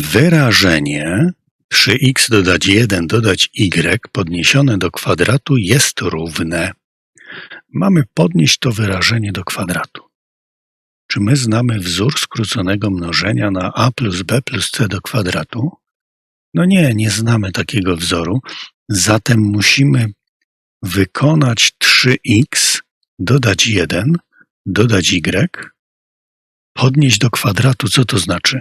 Wyrażenie 3x dodać 1 dodać y podniesione do kwadratu jest równe. Mamy podnieść to wyrażenie do kwadratu. Czy my znamy wzór skróconego mnożenia na a plus b plus c do kwadratu? No nie, nie znamy takiego wzoru. Zatem musimy wykonać 3x, dodać 1, dodać y, podnieść do kwadratu. Co to znaczy?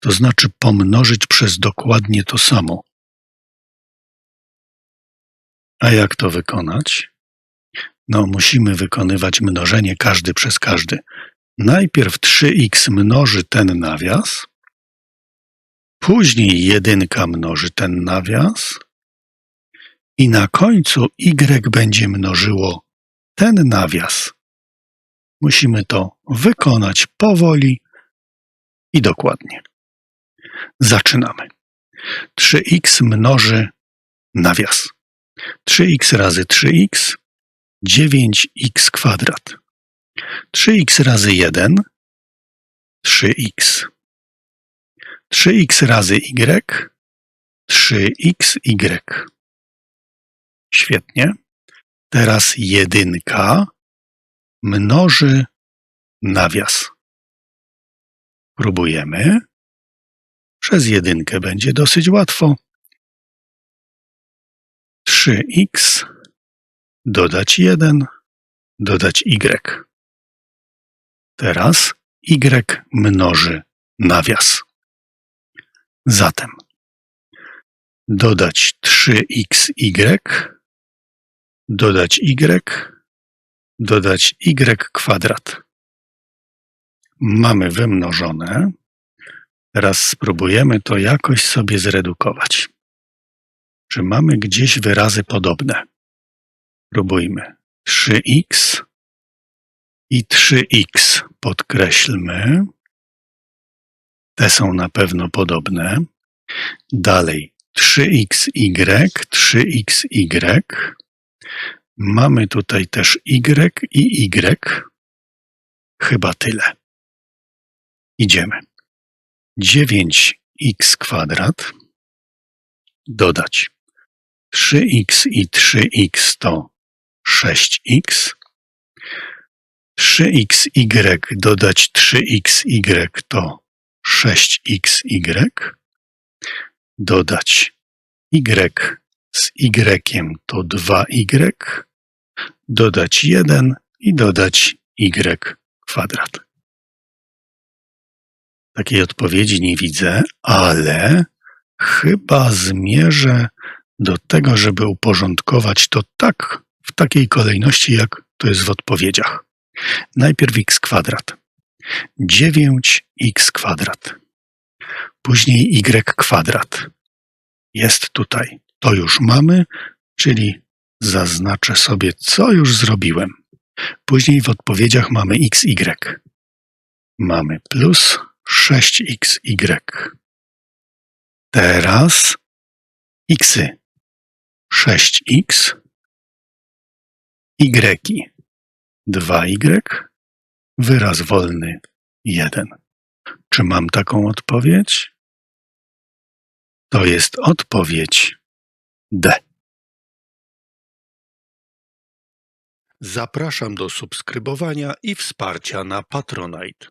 To znaczy pomnożyć przez dokładnie to samo. A jak to wykonać? No, musimy wykonywać mnożenie każdy przez każdy. Najpierw 3x mnoży ten nawias, później jedynka mnoży ten nawias i na końcu y będzie mnożyło ten nawias. Musimy to wykonać powoli i dokładnie. Zaczynamy. 3x mnoży nawias. 3x razy 3x 9x kwadrat. 3x razy 1 3x. 3x razy y 3xy. Świetnie. Teraz jedynka mnoży nawias. Próbujemy. Przez jedynkę będzie dosyć łatwo. 3x dodać 1, dodać y. Teraz y mnoży nawias. Zatem dodać 3xy, dodać y, dodać y kwadrat. Mamy wymnożone. Teraz spróbujemy to jakoś sobie zredukować. Czy mamy gdzieś wyrazy podobne? Próbujmy. 3x i 3x podkreślmy. Te są na pewno podobne. Dalej 3xy, 3xy. Mamy tutaj też y i y. Chyba tyle. Idziemy. 9x kwadrat dodać 3x i 3x to 6x. 3xy dodać 3xy to 6xy. Dodać y z y to 2y. Dodać 1 i dodać y kwadrat. Takiej odpowiedzi nie widzę, ale chyba zmierzę do tego, żeby uporządkować to tak w takiej kolejności, jak to jest w odpowiedziach. Najpierw x kwadrat. 9x kwadrat. Później y kwadrat. Jest tutaj. To już mamy, czyli zaznaczę sobie, co już zrobiłem. Później w odpowiedziach mamy xy. Mamy plus 6xy. Teraz xy. 6x, y, 2y, wyraz wolny 1. Czy mam taką odpowiedź? To jest odpowiedź D. Zapraszam do subskrybowania i wsparcia na Patronite.